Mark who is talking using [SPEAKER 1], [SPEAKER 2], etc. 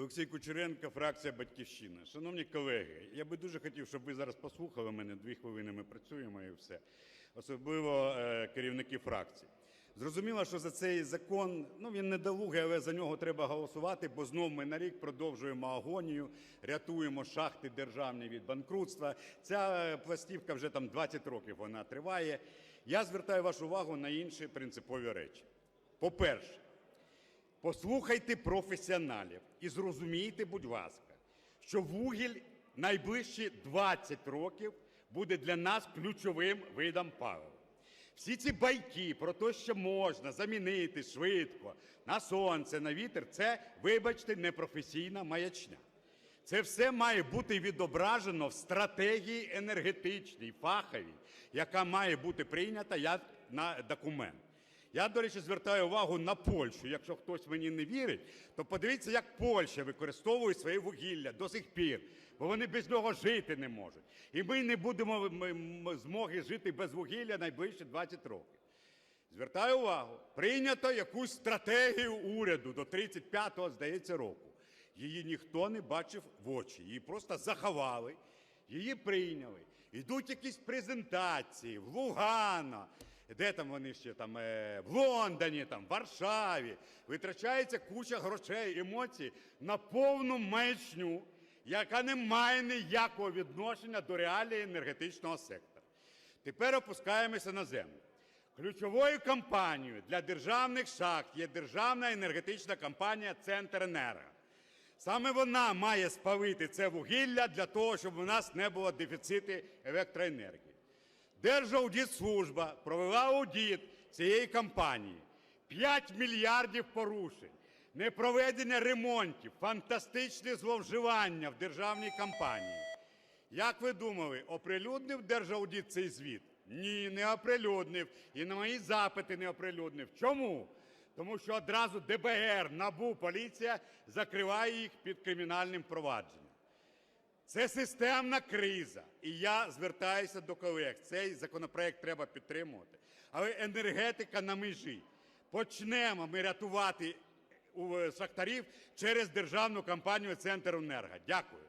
[SPEAKER 1] Олексій Кучеренко, фракція Батьківщина. Шановні колеги, я би дуже хотів, щоб ви зараз послухали мене. Дві хвилини ми працюємо і все. Особливо е, керівники фракцій. Зрозуміло, що за цей закон, ну він недолугий, але за нього треба голосувати, бо знов ми на рік продовжуємо агонію, рятуємо шахти державні від банкрутства. Ця пластівка вже там 20 років вона триває. Я звертаю вашу увагу на інші принципові речі. По-перше, Послухайте професіоналів і зрозумійте, будь ласка, що вугіль найближчі 20 років буде для нас ключовим видом палива. Всі ці байки про те, що можна замінити швидко на сонце, на вітер, це, вибачте, непрофесійна маячня. Це все має бути відображено в стратегії енергетичній, фаховій, яка має бути прийнята як на документ. Я, до речі, звертаю увагу на Польщу. Якщо хтось мені не вірить, то подивіться, як Польща використовує своє вугілля до сих пір, бо вони без нього жити не можуть. І ми не будемо змоги жити без вугілля найближчі 20 років. Звертаю увагу, прийнято якусь стратегію уряду до 35-го, здається, року. Її ніхто не бачив в очі, її просто заховали, її прийняли. Йдуть якісь презентації в Лугано, де там вони ще там, е, в Лондоні, там, в Варшаві. Витрачається куча грошей, емоцій на повну маячню, яка не має ніякого відношення до реалії енергетичного сектора. Тепер опускаємося на землю. Ключовою компанією для державних шахт є державна енергетична компанія «Центренерго». Саме вона має спалити це вугілля для того, щоб у нас не було дефіциту електроенергії. Держаудитслужба провела аудит цієї компанії. 5 мільярдів порушень, непроведення ремонтів, фантастичне зловживання в державній компанії. Як ви думали, оприлюднив Держаудит цей звіт? Ні, не оприлюднив. І на мої запити не оприлюднив. Чому? Тому що одразу ДБР, НАБУ, поліція закриває їх під кримінальним провадженням. Це системна криза. І я звертаюся до колег. Цей законопроект треба підтримувати. Але енергетика на межі. Почнемо ми рятувати у- шахтарів через державну компанію «Центренерго». Дякую.